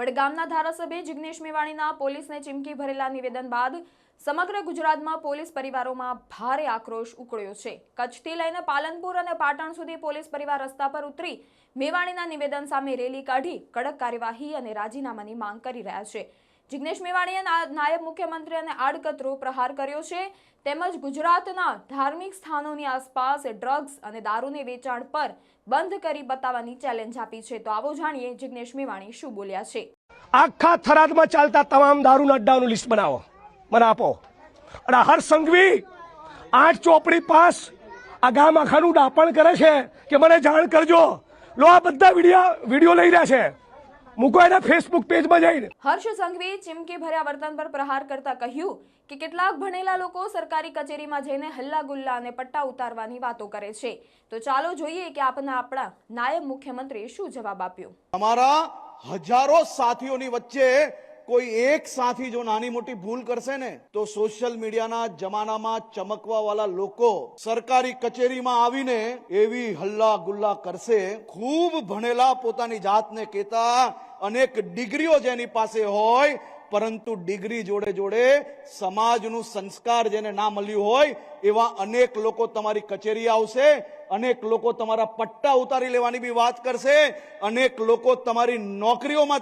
વડગામના ધારાસભ્ય જિગ્નેશ મેવાણીના પોલીસને ચીમકી ભરેલા નિવેદન બાદ સમગ્ર ગુજરાતમાં પોલીસ પરિવારોમાં ભારે આક્રોશ ઉકળ્યો છે. કચ્છથી લઈને પાલનપુર અને પાટણ સુધી પોલીસ પરિવાર રસ્તા પર ઉતરી મેવાણીના નિવેદન સામે રેલી કાઢી કડક કાર્યવાહી અને રાજીનામાની માંગ કરી રહ્યા છે. જિગ્નેશ મેવાણીએ નાયબ મુખ્યમંત્રી અને આડકતરો પ્રહાર કર્યો છે. તેમજ ગુજરાતના ધાર્મિક સ્થાનોની આસપાસ ડ્રગ્સ અને દારૂને વેચાણ પર બંધ કરી બતાવવાની ચેલેન્જ આપી છે. તો આવો જાણીએ જિગ્નેશ મેવાણી શું બોલ્યા છે. આખા થરાદમાં ચાલતા તમામ દારૂના અડ્ડાનું લિસ્ટ બનાવો. મને આપો. અને હર સંઘવી આઠ ચોપડી પાસ આ ગામ આખાનું ડાપણ કરે છે કે મને જાણ કરજો. લો, આ બધા વીડિયો વીડિયો લઈ રહ્યા છે. મૂકો એના ફેસબુક પેજમાં જઈને. હર્ષ સંઘવી ચીમકી ભર્યા વર્તન પર પ્રહાર કરતા કહ્યું કે કેટલાક ભણેલા લોકો સરકારી કચેરીમાં જઈને હલ્લા ગુલ્લા અને પટ્ટા ઉતારવાની વાતો કરે છે. તો ચાલો જોઈએ કે આપના આપણા નાયબ મુખ્યમંત્રીએ શું જવાબ આપ્યો. તમારા હજારો સાથીઓની વચ્ચે કોઈ એક સાથી જો નાની મોટી ભૂલ કરશે ને, તો સોશિયલ મીડિયાના જમાનામાં ચમકવા વાળા લોકો સરકારી કચેરીમાં આવીને એવી હલ્લા ગુલ્લા કરશે. ખૂબ ભણેલા પોતાની જાતને કહેતા અનેક ડિગ્રીઓ જેની પાસે હોય, પરંતુ ડિગ્રી જોડે જોડે સમાજનું સંસ્કાર જેને ના મળ્યું હોય, એવા અનેક લોકો તમારી કચેરી આવશે, અનેક લોકો તમારા પટ્ટા ઉતારી લેવાની બી વાત કરશે, અનેક લોકો તમારી નોકરીઓમાંથી